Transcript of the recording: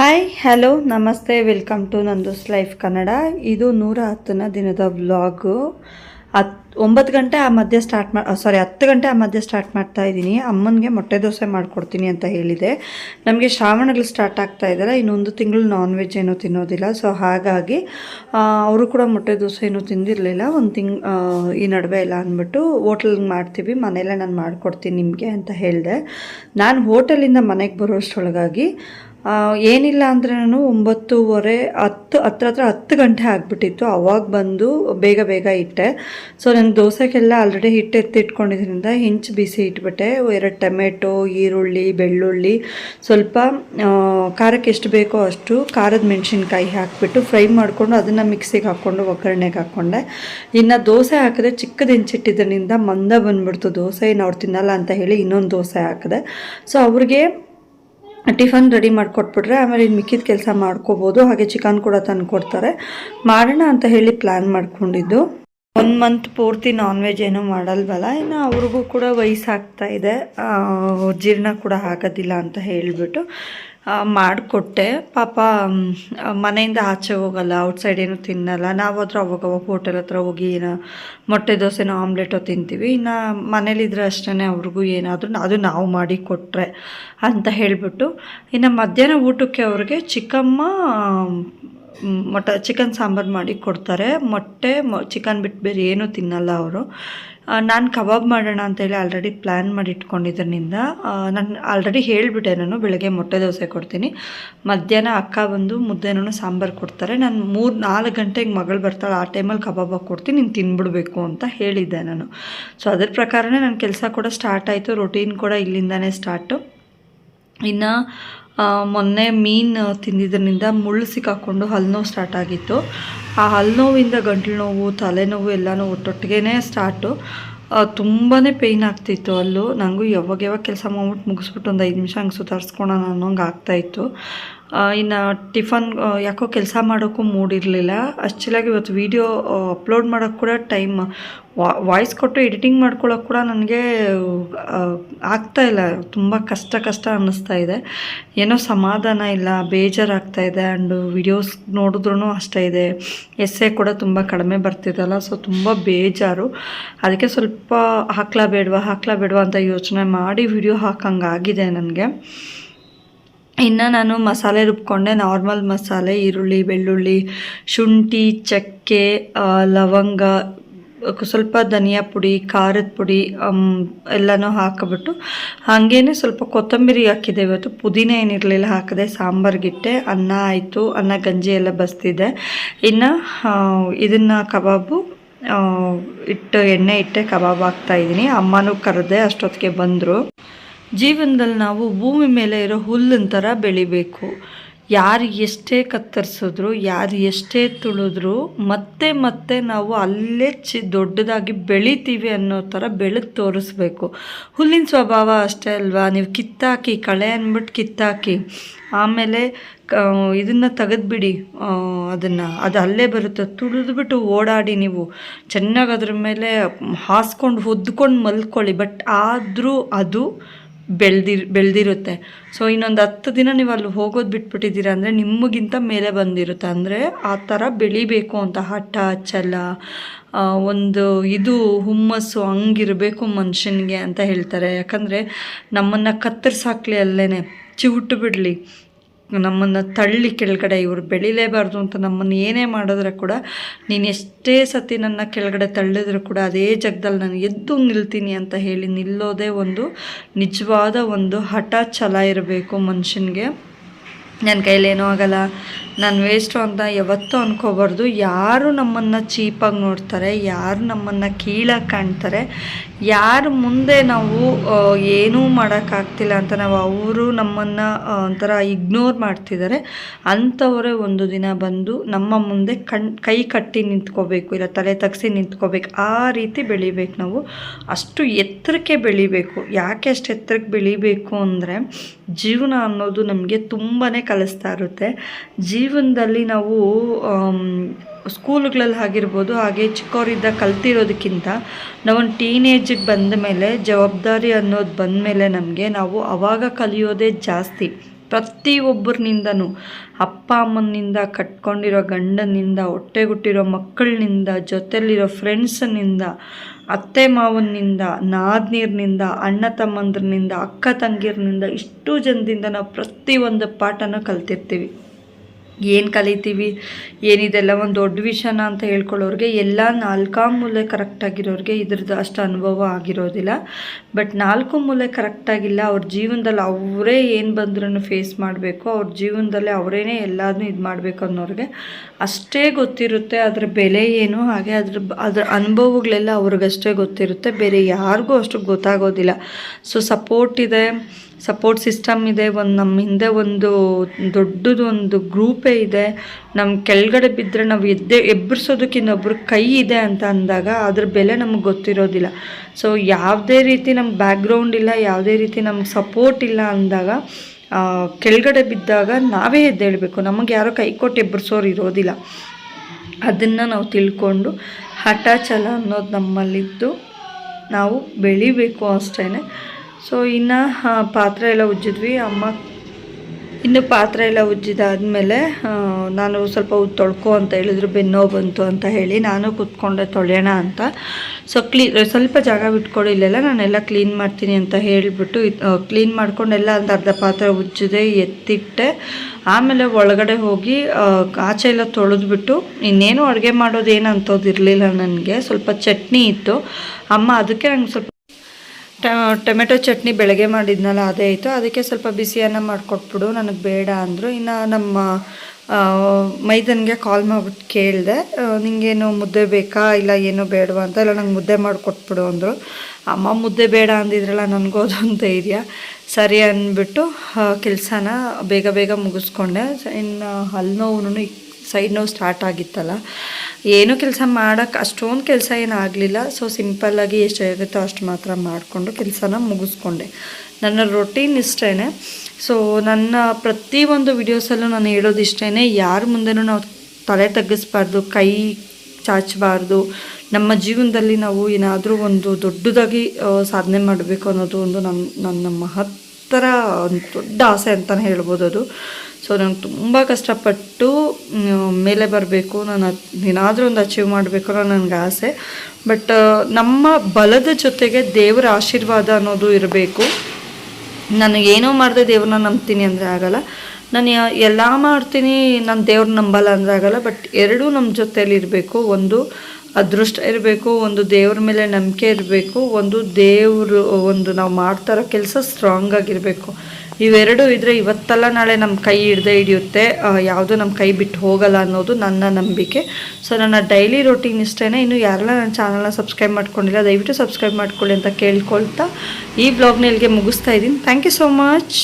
Hi hello ನಮಸ್ತೆ welcome to Nandu's life Kannada ಇದು ನೂರ ಹತ್ತನೇ ದಿನದ ವ್ಲಾಗು ಹತ್, ಒಂಬತ್ತು ಗಂಟೆ ಆ ಮಧ್ಯೆ ಸ್ಟಾರ್ಟ್ ಮಾ ಸಾರಿ ಹತ್ತು ಗಂಟೆ ಆ ಮಧ್ಯೆ ಸ್ಟಾರ್ಟ್ ಮಾಡ್ತಾ ಇದ್ದೀನಿ. ಅಮ್ಮನಿಗೆ ಮೊಟ್ಟೆ ದೋಸೆ ಮಾಡಿಕೊಡ್ತೀನಿ ಅಂತ ಹೇಳಿದೆ. ನಮಗೆ ಶ್ರಾವಣಗಳು ಸ್ಟಾರ್ಟ್ ಆಗ್ತಾ ಇದ್ದಾರೆ. ಇನ್ನೊಂದು ತಿಂಗಳು ನಾನ್ ವೆಜ್ ಏನೂ ತಿನ್ನೋದಿಲ್ಲ. ಸೊ ಹಾಗಾಗಿ ಅವರು ಕೂಡ ಮೊಟ್ಟೆ ದೋಸೆ ಏನೂ ತಿಂದಿರಲಿಲ್ಲ. ಒಂದು ತಿಂಗ್ ಈ ನಡುವೆ ಇಲ್ಲ ಅಂದ್ಬಿಟ್ಟು ಹೋಟೆಲ್ಗೆ ಮಾಡ್ತೀವಿ. ಮನೆಯಲ್ಲೇ ನಾನು ಮಾಡಿಕೊಡ್ತೀನಿ ನಿಮಗೆ ಅಂತ ಹೇಳಿದೆ. ನಾನು ಹೋಟೆಲಿಂದ ಮನೆಗೆ ಬರೋಷ್ಟೊಳಗಾಗಿ ಏನಿಲ್ಲ ಅಂದ್ರೂ ಒಂಬತ್ತೂವರೆ ಹತ್ತು, ಹತ್ರ ಹತ್ರ ಹತ್ತು ಗಂಟೆ ಆಗಿಬಿಟ್ಟಿತ್ತು. ಅವಾಗ ಬಂದು ಬೇಗ ಬೇಗ ಇಟ್ಟೆ. ಸೊ ನಾನು ದೋಸೆಗೆಲ್ಲ ಆಲ್ರೆಡಿ ಹಿಟ್ಟು ಎತ್ತಿಟ್ಕೊಂಡಿದ್ರಿಂದ ಹೆಂಚು ಬಿಸಿ ಇಟ್ಬಿಟ್ಟೆ. ಎರಡು ಟೊಮೆಟೊ, ಈರುಳ್ಳಿ, ಬೆಳ್ಳುಳ್ಳಿ, ಸ್ವಲ್ಪ ಖಾರಕ್ಕೆ ಎಷ್ಟು ಬೇಕೋ ಅಷ್ಟು ಖಾರದ ಮೆಣಸಿನ್ಕಾಯಿ ಹಾಕಿಬಿಟ್ಟು ಫ್ರೈ ಮಾಡಿಕೊಂಡು ಅದನ್ನು ಮಿಕ್ಸಿಗೆ ಹಾಕ್ಕೊಂಡು ಒಗ್ಗರಣೆಗೆ ಹಾಕ್ಕೊಂಡೆ ಇನ್ನು ದೋಸೆ ಹಾಕಿದ್ರೆ ಚಿಕ್ಕದು ಹೆಂಚಿಟ್ಟಿದ್ರಿಂದ ಮಂದ ಬಂದ್ಬಿಡ್ತು. ದೋಸೆ ಏನು ಅವ್ರು ತಿನ್ನಲ್ಲ ಅಂತ ಹೇಳಿ ಇನ್ನೊಂದು ದೋಸೆ ಹಾಕಿದೆ. ಸೊ ಅವ್ರಿಗೆ ಟಿಫನ್ ರೆಡಿ ಮಾಡಿಕೊಟ್ಬಿಟ್ರೆ ಆಮೇಲೆ ಇನ್ನು ಮಿಕ್ಕಿದ ಕೆಲಸ ಮಾಡ್ಕೋಬೋದು. ಹಾಗೆ ಚಿಕನ್ ಕೂಡ ತಂದು ಕೊಡ್ತಾರೆ. ಮಾಡೋಣ ಅಂತ ಹೇಳಿ ಪ್ಲ್ಯಾನ್ ಮಾಡ್ಕೊಂಡಿದ್ದು. ಒನ್ ಮಂತ್ ಪೂರ್ತಿ ನಾನ್ ವೆಜ್ ಏನೂ ಮಾಡಲ್ವಲ್ಲ. ಇನ್ನು ಅವ್ರಿಗೂ ಕೂಡ ವಯಸ್ಸಾಗ್ತಾ ಇದೆ. ಜೀರ್ಣ ಕೂಡ ಆಗೋದಿಲ್ಲ ಅಂತ ಹೇಳಿಬಿಟ್ಟು. ಮಾಡಿಕೊಟ್ಟೆ. ಪಾಪ ಮನೆಯಿಂದ ಆಚೆ ಹೋಗಲ್ಲ ಔಟ್ಸೈಡ್ ಏನು ತಿನ್ನಲ್ಲ. ನಾವಾದ್ರೂ ಅವಾಗ ಅವಾಗ ಹೋಟೆಲ್ ಹತ್ರ ಹೋಗಿ ಏನೋ ಮೊಟ್ಟೆ ದೋಸೆನೋ ಆಮ್ಲೆಟೋ ತಿಂತೀವಿ. ಇನ್ನು ಮನೇಲಿದ್ರೆ ಅಷ್ಟೇ ಅವ್ರಿಗೂ ಏನಾದರೂ ಅದು ನಾವು ಮಾಡಿ ಕೊಟ್ಟರೆ ಅಂತ ಹೇಳಿಬಿಟ್ಟು, ಇನ್ನು ಮಧ್ಯಾಹ್ನ ಊಟಕ್ಕೆ ಅವ್ರಿಗೆ ಚಿಕ್ಕಮ್ಮ ಮೊಟ್ಟ ಚಿಕನ್ ಸಾಂಬಾರು ಮಾಡಿ ಕೊಡ್ತಾರೆ. ಮೊಟ್ಟೆ, ಮೊ, ಚಿಕನ್ ಬಿಟ್ಟು ಬೇರೆ ಏನೂ ತಿನ್ನಲ್ಲ ಅವರು. ನಾನು ಕಬಾಬ್ ಮಾಡೋಣ ಅಂತೇಳಿ ಆಲ್ರೆಡಿ ಪ್ಲ್ಯಾನ್ ಮಾಡಿ ಇಟ್ಕೊಂಡಿದ್ದರಿಂದ ನಾನು ಆಲ್ರೆಡಿ ಹೇಳಿಬಿಟ್ಟೆ ನಾನು ಬೆಳಗ್ಗೆ ಮೊಟ್ಟೆ ದೋಸೆ ಕೊಡ್ತೀನಿ. ಮಧ್ಯಾಹ್ನ ಅಕ್ಕ ಬಂದು ಮುದ್ದೆನೂ ಸಾಂಬಾರು ಕೊಡ್ತಾರೆ. ನಾನು ಮೂರು, ನಾಲ್ಕು ಗಂಟೆಗೆ ಮಗಳು ಬರ್ತಾಳೆ, ಆ ಟೈಮಲ್ಲಿ ಕಬಾಬ್ ಕೊಡ್ತೀನಿ, ನೀನು ತಿನ್ಬಿಡ್ಬೇಕು ಅಂತ ಹೇಳಿದ್ದೆ ನಾನು. ಸೊ ಅದ್ರ ಪ್ರಕಾರನೇ ನನ್ನ ಕೆಲಸ ಕೂಡ ಸ್ಟಾರ್ಟ್ ಆಯಿತು ರೊಟೀನ್ ಕೂಡ ಇಲ್ಲಿಂದನೇ ಸ್ಟಾರ್ಟು ಇನ್ನು ಮೊನ್ನೆ ಮೀನು ತಿಂದಿದ್ದರಿಂದ ಮುಳ್ಳು ಸಿಕ್ಕಾಕೊಂಡು ಹಲ್ಲು ನೋವು ಸ್ಟಾರ್ಟ್ ಆಗಿತ್ತು. ಆ ಹಲ್ಲು ನೋವಿಂದ ಗಂಟ್ಲು ನೋವು ತಲೆನೋವು ಎಲ್ಲನೂ ಒಟ್ಟೊಟ್ಟಿಗೆ ಸ್ಟಾರ್ಟು ತುಂಬಾ ಪೇಯ್ನ್ ಆಗ್ತಿತ್ತು ಅಲ್ಲೂ. ನನಗೂ ಯಾವಾಗ ಯಾವಾಗ ಕೆಲಸ ಮಾಡ್ಬಿಟ್ಟು ಮುಗಿಸ್ಬಿಟ್ಟು ಒಂದು ಐದು ನಿಮಿಷ ಹಂಗೆ ಸುಧಾರಿಸ್ಕೊಳೋಣ ಅನ್ನೋಂಗೆ ಆಗ್ತಾಯಿತ್ತು ಇನ್ನು ಟಿಫನ್ ಯಾಕೋ ಕೆಲಸ ಮಾಡೋಕ್ಕೂ ಮೂಡಿರಲಿಲ್ಲ. ಆ್ಯಕ್ಚುಲಾಗಿ ಇವತ್ತು ವೀಡಿಯೋ ಅಪ್ಲೋಡ್ ಮಾಡೋಕ್ಕೆ ಕೂಡ ಟೈಮ್ ವಾಯ್ಸ್ ಕೊಟ್ಟು ಎಡಿಟಿಂಗ್ ಮಾಡ್ಕೊಳ್ಳೋಕೆ ಕೂಡ ನನಗೆ ಆಗ್ತಾ ಇಲ್ಲ. ತುಂಬ ಕಷ್ಟ ಕಷ್ಟ ಅನ್ನಿಸ್ತಾ ಇದೆ. ಏನೋ ಸಮಾಧಾನ ಇಲ್ಲ, ಬೇಜಾರಾಗ್ತಾ ಇದೆ. ಆ್ಯಂಡ್ ವಿಡಿಯೋಸ್ ನೋಡಿದ್ರೂ ಅಷ್ಟೇ ಇದೆ. ಎಸ್ಸೆ ಕೂಡ ತುಂಬ ಕಡಿಮೆ ಬರ್ತಿದ್ದಲ್ಲ ಸೊ ತುಂಬ ಬೇಜಾರು. ಅದಕ್ಕೆ ಸ್ವಲ್ಪ ಹಾಕ್ಲಾ ಬೇಡವಾ ಹಾಕ್ಲಾ ಬೇಡವಾ ಅಂತ ಯೋಚನೆ ಮಾಡಿ ವಿಡಿಯೋ ಹಾಕಂಗಾಗಿದೆ ನನಗೆ. ಇನ್ನು ನಾನು ಮಸಾಲೆ ರುಬ್ಕೊಂಡೆ. ನಾರ್ಮಲ್ ಮಸಾಲೆ, ಈರುಳ್ಳಿ, ಬೆಳ್ಳುಳ್ಳಿ, ಶುಂಠಿ, ಚಕ್ಕೆ ಲವಂಗ ಸ್ವಲ್ಪ ಧನಿಯಾ ಪುಡಿ, ಖಾರದ ಪುಡಿ ಎಲ್ಲನೂ ಹಾಕಿಬಿಟ್ಟು ಹಾಗೇನೆ ಸ್ವಲ್ಪ ಕೊತ್ತಂಬರಿ ಹಾಕಿದೆ ಇವತ್ತು. ಪುದೀನ ಏನಿರಲಿಲ್ಲ ಹಾಕಿದೆ ಸಾಂಬಾರ್ಗಿಟ್ಟೆ. ಅನ್ನ ಆಯಿತು. ಅನ್ನ ಗಂಜಿ ಎಲ್ಲ ಬಸ್ತಿದೆ. ಇನ್ನು ಇದನ್ನು ಕಬಾಬು ಇಟ್ಟು ಎಣ್ಣೆ ಇಟ್ಟೆ ಕಬಾಬ್ ಹಾಕ್ತಾಯಿದ್ದೀನಿ ಅಮ್ಮನೂ ಕರೆದೆ ಅಷ್ಟೊತ್ತಿಗೆ ಬಂದರು. ಜೀವನದಲ್ಲಿ ನಾವು ಭೂಮಿ ಮೇಲೆ ಇರೋ ಹುಲ್ಲಿನ ಥರ ಬೆಳಿಬೇಕು. ಯಾರು ಎಷ್ಟೇ ಕತ್ತರಿಸಿದ್ರು, ಯಾರು ಎಷ್ಟೇ ತುಳಿದ್ರು, ಮತ್ತೆ ಮತ್ತೆ ನಾವು ಅಲ್ಲೇ ಚಿ ದೊಡ್ಡದಾಗಿ ಬೆಳಿತೀವಿ ಅನ್ನೋ ಥರ ಬೆಳೆದು ತೋರಿಸ್ಬೇಕು. ಹುಲ್ಲಿನ ಸ್ವಭಾವ ಅಷ್ಟೇ ಅಲ್ವಾ? ನೀವು ಕಿತ್ತಾಕಿ, ಕಳೆ ಅಂದ್ಬಿಟ್ಟು ಕಿತ್ತಾಕಿ, ಆಮೇಲೆ ಇದನ್ನು ತೆಗೆದುಬಿಡಿ ಅದನ್ನು. ಅದು ಅಲ್ಲೇ ಬರುತ್ತೆ. ತುಳಿದ್ಬಿಟ್ಟು ಓಡಾಡಿ ನೀವು. ಚೆನ್ನಾಗಿ ಅದ್ರ ಮೇಲೆ ಹಾಸ್ಕೊಂಡು, ಹೊದ್ಕೊಂಡು ಮಲ್ಕೊಳ್ಳಿ. ಬಟ್ ಆದರೂ ಅದು ಬೆಳ್ದಿರ್, ಬೆಳೆದಿರುತ್ತೆ. ಸೊ ಇನ್ನೊಂದು ಹತ್ತು ದಿನ ನೀವು ಅಲ್ಲಿ ಹೋಗೋದು ಬಿಟ್ಬಿಟ್ಟಿದ್ದೀರ ಅಂದರೆ ನಿಮಗಿಂತ ಮೇಲೆ ಬಂದಿರುತ್ತೆ. ಅಂದರೆ ಆ ಥರ ಬೆಳಿಬೇಕು ಅಂತ ಹಠ ಚಲ ಒಂದು ಇದು, ಹುಮ್ಮಸ್ಸು ಹಂಗಿರಬೇಕು ಮನುಷ್ಯನಿಗೆ ಅಂತ ಹೇಳ್ತಾರೆ. ಯಾಕಂದರೆ ನಮ್ಮನ್ನು ಕತ್ತರಿಸಾಕ್ಲಿ ಅಲ್ಲೇ ಚಿವುಟ್ಟು ಬಿಡಲಿ ನಮ್ಮನ್ನು ತಳ್ಳಿ ಕೆಳಗಡೆ ಇವರು ಬೆಳಿಲೇಬಾರ್ದು ಅಂತ ನಮ್ಮನ್ನು ಏನೇ ಮಾಡಿದ್ರೆ ಕೂಡ ನೀನು ಎಷ್ಟೇ ಸತಿ ನನ್ನ ಕೆಳಗಡೆ ತಳ್ಳಿದ್ರು ಕೂಡ ಅದೇ ಜಗದಲ್ಲಿ ನಾನು ಎದ್ದು ನಿಲ್ತೀನಿ ಅಂತ ಹೇಳಿ ನಿಲ್ಲೋದೇ ಒಂದು ನಿಜವಾದ ಒಂದು ಹಠ ಛಲ ಇರಬೇಕು ಮನುಷ್ಯನಿಗೆ. ನನ್ನ ಕೈಲೇನೂ ಆಗಲ್ಲ. ನಾನು ವೇಸ್ಟು ಅಂತ ಯಾವತ್ತೂ ಅನ್ಕೋಬಾರ್ದು. ಯಾರು ನಮ್ಮನ್ನು ಚೀಪಾಗಿ ನೋಡ್ತಾರೆ, ಯಾರು ನಮ್ಮನ್ನು ಕೀಳಾಗಿ ಕಾಣ್ತಾರೆ ಯಾರು ಮುಂದೆ ನಾವು ಏನೂ ಮಾಡೋಕ್ಕಾಗ್ತಿಲ್ಲ ಅಂತ ನಾವು ಅವರು ನಮ್ಮನ್ನು ಒಂಥರ ಇಗ್ನೋರ್ ಮಾಡ್ತಿದ್ದಾರೆ ಅಂಥವರೇ ಒಂದು ದಿನ ಬಂದು ನಮ್ಮ ಮುಂದೆ ಕಣ್, ಕೈ ಕಟ್ಟಿ ನಿಂತ್ಕೋಬೇಕು, ಇಲ್ಲ ತಲೆ ತಗ್ಸಿ ನಿಂತ್ಕೋಬೇಕು, ಆ ರೀತಿ ಬೆಳಿಬೇಕು ನಾವು. ಅಷ್ಟು ಎತ್ತರಕ್ಕೆ ಬೆಳಿಬೇಕು. ಯಾಕೆ ಅಷ್ಟು ಎತ್ತರಕ್ಕೆ ಬೆಳಿಬೇಕು ಅಂದರೆ, ಜೀವನ ಅನ್ನೋದು ನಮಗೆ ತುಂಬಾ ಕಲಿಸ್ತಾ ಇರುತ್ತೆ. ಜೀವನದಲ್ಲಿ ನಾವು ಸ್ಕೂಲ್ಗಳಲ್ಲಿ ಆಗಿರ್ಬೋದು, ಹಾಗೆ ಚಿಕ್ಕವರಿದ್ದ ಕಲ್ತಿರೋದಕ್ಕಿಂತ ನಾವೊಂದು ಟೀನೇಜಿಗೆ ಬಂದ ಮೇಲೆ, ಜವಾಬ್ದಾರಿ ಅನ್ನೋದು ಬಂದ ಮೇಲೆ ನಮಗೆ ನಾವು ಅವಾಗ ಕಲಿಯೋದೇ ಜಾಸ್ತಿ. ಪ್ರತಿಯೊಬ್ಬರಿನಿಂದನೂ ಅಪ್ಪ ಅಮ್ಮನಿಂದ, ಕಟ್ಕೊಂಡಿರೋ ಗಂಡನಿಂದ, ಹೊಟ್ಟೆಗುಟ್ಟಿರೋ ಮಕ್ಕಳಿನಿಂದ, ಜೊತೆಲಿರೋ ಫ್ರೆಂಡ್ಸನಿಂದ, ಅತ್ತೆ ಮಾವನಿಂದ, ನಾದ್ನೀರ್ನಿಂದ, ಅಣ್ಣ ತಮ್ಮಂದ್ರನಿಂದ, ಅಕ್ಕ ತಂಗಿರ್ನಿಂದ ಇಷ್ಟು ಜನದಿಂದ ನಾವು ಪ್ರತಿಯೊಂದು ಪಾಠನೂ ಕಲ್ತಿರ್ತೀವಿ. ಏನು ಕಲಿತೀವಿ ಏನಿದೆಲ್ಲ ಒಂದು ದೊಡ್ಡ ವಿಷಯನ ಅಂತ ಹೇಳ್ಕೊಳ್ಳೋರಿಗೆ ಎಲ್ಲ ನಾಲ್ಕಾ ಮೂಲೆ ಕರೆಕ್ಟಾಗಿರೋರಿಗೆ ಇದ್ರದ್ದು ಅಷ್ಟು ಅನುಭವ ಆಗಿರೋದಿಲ್ಲ. ಬಟ್ ನಾಲ್ಕು ಮೂಲೆ ಕರೆಕ್ಟಾಗಿಲ್ಲ ಅವ್ರ ಜೀವನದಲ್ಲಿ ಅವರೇ ಏನು ಬಂದ್ರೂ ಫೇಸ್ ಮಾಡಬೇಕು, ಅವ್ರ ಜೀವನದಲ್ಲಿ ಅವರೇನೇ ಎಲ್ಲದನ್ನೂ ಇದು ಮಾಡಬೇಕು ಅನ್ನೋರಿಗೆ ಅಷ್ಟೇ ಗೊತ್ತಿರುತ್ತೆ ಅದರ ಬೆಲೆ ಏನು, ಹಾಗೆ ಅದ್ರ ಅದ್ರ ಅನುಭವಗಳೆಲ್ಲ ಅವ್ರಿಗಷ್ಟೇ ಗೊತ್ತಿರುತ್ತೆ, ಬೇರೆ ಯಾರಿಗೂ ಅಷ್ಟು ಗೊತ್ತಾಗೋದಿಲ್ಲ. ಸೊ ಸಪೋರ್ಟ್ ಇದೆ. ಸಪೋರ್ಟ್ ಸಿಸ್ಟಮ್ ಇದೆ, ಒಂದು ನಮ್ಮ ಹಿಂದೆ ಒಂದು ದೊಡ್ಡದು ಒಂದು ಗ್ರೂಪೇ ಇದೆ. ನಮ್ಮ ಕೆಳಗಡೆ ಬಿದ್ದರೆ ನಾವು ಎದ್ದೆ ಎಬ್ಬರಿಸೋದಕ್ಕೆ ಇನ್ನೊಬ್ರ ಕೈ ಇದೆ ಅಂತ ಅಂದಾಗ ಅದ್ರ ಬೆಲೆ ನಮಗೆ ಗೊತ್ತಿರೋದಿಲ್ಲ. ಸೊ ಯಾವುದೇ ರೀತಿ ನಮ್ಗೆ ಬ್ಯಾಕ್ಗ್ರೌಂಡ್ ಇಲ್ಲ, ಯಾವುದೇ ರೀತಿ ನಮ್ಗೆ ಸಪೋರ್ಟ್ ಇಲ್ಲ ಅಂದಾಗ ಕೆಳಗಡೆ ಬಿದ್ದಾಗ ನಾವೇ ಎದ್ದೇಳಬೇಕು ನಮಗೆ ಯಾರೋ ಕೈ ಕೊಟ್ಟು ಎಬ್ಬರಿಸೋರು ಇರೋದಿಲ್ಲ. ಅದನ್ನು ನಾವು ತಿಳ್ಕೊಂಡು ಹಠ ಛಲ ಅನ್ನೋದು ನಮ್ಮಲ್ಲಿದ್ದು ನಾವು ಬೆಳಿಬೇಕು ಅಷ್ಟೇ ಸೊ ಇನ್ನು ಪಾತ್ರೆ ಎಲ್ಲ ಉಜ್ಜಿದ್ವಿ. ಅಮ್ಮ ಇನ್ನು ಪಾತ್ರೆ ಎಲ್ಲ ಉಜ್ಜಿದಾದ್ಮೇಲೆ ನಾನು ಸ್ವಲ್ಪ ತೊಳ್ಕೊ ಅಂತ ಹೇಳಿದ್ರು, ಬೆನ್ನೋ ಬಂತು ಅಂತ ಹೇಳಿ ನಾನು ಕೂತ್ಕೊಂಡೆ ತೊಳೆಯೋಣ ಅಂತ. ಸೊ ಕ್ಲೀ, ಸ್ವಲ್ಪ ಜಾಗ ಬಿಟ್ಕೊಡು ಇಲ್ಲೆಲ್ಲ, ನಾನೆಲ್ಲ ಕ್ಲೀನ್ ಮಾಡ್ತೀನಿ ಅಂತ ಹೇಳಿಬಿಟ್ಟು ಕ್ಲೀನ್ ಮಾಡ್ಕೊಂಡೆಲ್ಲ ಒಂದು ಅರ್ಧ ಪಾತ್ರೆ ಉಜ್ಜಿದೆ, ಎತ್ತಿಟ್ಟೆ. ಆಮೇಲೆ ಒಳಗಡೆ ಹೋಗಿ ಆಚೆ ಎಲ್ಲ ತೊಳೆದ್ಬಿಟ್ಟು, ಇನ್ನೇನು ಅಡುಗೆ ಮಾಡೋದು ಏನು ಅಂಥದ್ದಿರಲಿಲ್ಲ ನನಗೆ. ಸ್ವಲ್ಪ ಚಟ್ನಿ ಇತ್ತು. ಅಮ್ಮ ಅದಕ್ಕೆ ನಂಗೆ ಸ್ವಲ್ಪ ಟೊಮೆಟೊ ಚಟ್ನಿ ಬೆಳಗ್ಗೆ ಮಾಡಿದ್ನಲ್ಲ, ಅದೇ ಆಯಿತು. ಅದಕ್ಕೆ ಸ್ವಲ್ಪ ಬಿಸಿಯನ್ನ ಮಾಡಿಕೊಟ್ಬಿಡು, ನನಗೆ ಬೇಡ ಅಂದರು. ಇನ್ನು ನಮ್ಮ ಮೈದನ್ಗೆ ಕಾಲ್ ಮಾಡಿಬಿಟ್ಟು ಕೇಳಿದೆ ನಿಂಗೇನು ಮುದ್ದೆ ಬೇಕಾ, ಇಲ್ಲ ಏನು ಬೇಡವಾ ಅಂತ. ಇಲ್ಲ, ನಂಗೆ ಮುದ್ದೆ ಮಾಡಿಕೊಟ್ಬಿಡು ಅಂದರು. ಅಮ್ಮ, ಮುದ್ದೆ ಬೇಡ ಅಂದಿದ್ರಲ್ಲ, ನನಗೂ ಅದೊಂದು ಧೈರ್ಯ. ಸರಿ ಅಂದ್ಬಿಟ್ಟು ಕೆಲಸನ ಬೇಗ ಬೇಗ ಮುಗಿಸ್ಕೊಂಡೆ. ಇನ್ನು ಹಲ್ಲು ನೋವು ಸೈಡ್ ನೋವು ಸ್ಟಾರ್ಟ್ ಆಗಿತ್ತಲ್ಲ. ಏನೂ ಕೆಲಸ ಮಾಡೋಕ್ಕೆ ಅಷ್ಟೊಂದು ಕೆಲಸ ಏನು ಆಗಲಿಲ್ಲ. ಸೊ ಸಿಂಪಲ್ಲಾಗಿ ಎಷ್ಟು ಆಗುತ್ತೋ ಅಷ್ಟು ಮಾತ್ರ ಮಾಡಿಕೊಂಡು ಕೆಲಸನ ಮುಗಿಸ್ಕೊಂಡೆ. ನನ್ನ ರೊಟೀನ್ ಇಷ್ಟೇ ಸೊ ನನ್ನ ಪ್ರತಿಯೊಂದು ವಿಡಿಯೋಸಲ್ಲೂ ನಾನು ಹೇಳೋದು ಇಷ್ಟೇ ಯಾರ ಮುಂದೆನೂ ನಾವು ತಲೆ ತಗ್ಗಿಸ್ಬಾರ್ದು, ಕೈ ಚಾಚಬಾರ್ದು. ನಮ್ಮ ಜೀವನದಲ್ಲಿ ನಾವು ಏನಾದರೂ ಒಂದು ದೊಡ್ಡದಾಗಿ ಸಾಧನೆ ಮಾಡಬೇಕು ಅನ್ನೋದು ಒಂದು ನನ್ನ ನನ್ನ ಮಹತ್ತರ ಒಂದು ದೊಡ್ಡ ಆಸೆ ಅಂತಲೇ ಹೇಳ್ಬೋದು ಅದು. ಸೊ ನಂಗೆ ತುಂಬ ಕಷ್ಟಪಟ್ಟು ಮೇಲೆ ಬರಬೇಕು, ನಾನು ಏನಾದರೂ ಒಂದು ಅಚೀವ್ ಮಾಡಬೇಕು ಅನ್ನೋ ನನಗೆ ಆಸೆ. ಬಟ್ ನಮ್ಮ ಬಲದ ಜೊತೆಗೆ ದೇವರ ಆಶೀರ್ವಾದ ಅನ್ನೋದು ಇರಬೇಕು. ನಾನು ಏನೋ ಮಾಡಿದೆ ದೇವ್ರನ್ನ ನಂಬ್ತೀನಿ ಅಂದರೆ ಆಗಲ್ಲ. ನಾನು ಎಲ್ಲ ಮಾಡ್ತೀನಿ, ನಾನು ದೇವ್ರನ್ನ ನಂಬಲ್ಲ ಅಂದರೆ ಆಗಲ್ಲ. ಬಟ್ ಎರಡೂ ನಮ್ಮ ಜೊತೆಯಲ್ಲಿ ಇರಬೇಕು. ಒಂದು ಅದೃಷ್ಟ ಇರಬೇಕು, ಒಂದು ದೇವ್ರ ಮೇಲೆ ನಂಬಿಕೆ ಇರಬೇಕು, ಒಂದು ದೇವರು, ಒಂದು ನಾವು ಮಾಡ್ತಾ ಇರೋ ಕೆಲಸ ಸ್ಟ್ರಾಂಗ್ ಆಗಿರಬೇಕು. ಇವೆರಡು ಇದ್ದರೆ ಇವತ್ತಲ್ಲ ನಾಳೆ ನಮ್ಮ ಕೈ ಹಿಡ್ದೆ ಹಿಡಿಯುತ್ತೆ. ಯಾವುದು ನಮ್ಮ ಕೈ ಬಿಟ್ಟು ಹೋಗಲ್ಲ ಅನ್ನೋದು ನನ್ನ ನಂಬಿಕೆ. ಸೊ ನನ್ನ ಡೈಲಿ ರೊಟೀನ್ ಇಷ್ಟೇ ಇನ್ನು ಯಾರೆಲ್ಲ ನನ್ನ ಚಾನಲ್ನ ಸಬ್ಸ್ಕ್ರೈಬ್ ಮಾಡ್ಕೊಂಡಿಲ್ಲ, ದಯವಿಟ್ಟು ಸಬ್ಸ್ಕ್ರೈಬ್ ಮಾಡ್ಕೊಳ್ಳಿ ಅಂತ ಕೇಳ್ಕೊಳ್ತಾ ಈ ಬ್ಲಾಗ್ನ ಇಲ್ಲಿಗೆ ಮುಗಿಸ್ತಾ ಇದ್ದೀನಿ. Thank you so much